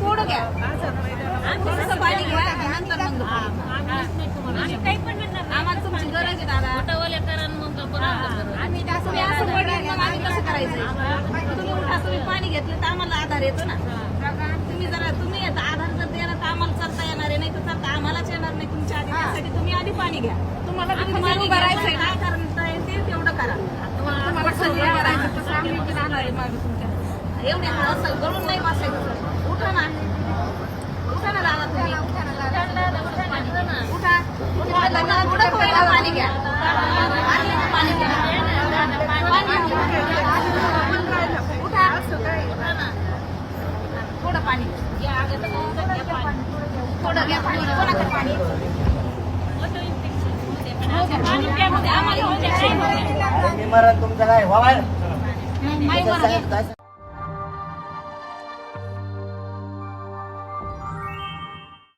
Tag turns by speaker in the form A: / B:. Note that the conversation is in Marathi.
A: थोडं घ्या. थोडंसं पाणी घ्या. नंतर. आम्हाला तुमची गरज आहे दादा. आम्ही असं तुम्ही असं पडलं मग आम्ही कसं करायचं? तुम्ही उठा तुम्ही पाणी घेतलं तर आम्हाला आधार येतो ना. तुम्ही जरा तुम्ही आधार जर द्यायला तर आम्हाला चालता येणार आहे. नाही तर चालता आम्हालाच येणार नाही तुमच्या आधी. त्यासाठी तुम्ही आधी पाणी घ्या. तुम्हाला पाणी भरायचं काय करता येते तेवढं करा तुम्हाला सगळं करायचं तसं आहे मागं तुमच्या. एवढे हळद गळून नाही बसायचं उठा ना. उठा ना दादा तुम्ही. उठा उठा लग्नाला पुढं पहिला पाणी घ्या? आणि पाणी घ्या पाणी घ्या. उठा उठा ना. थोडं पाणी. थोडं घ्या पाणी. कोणाचं पाणी. आम्हाला होऊ द्या.
B: मी मरण तुमचं काय? व्हा बाहेर.
A: नाही, नाही,
B: साहेब, काय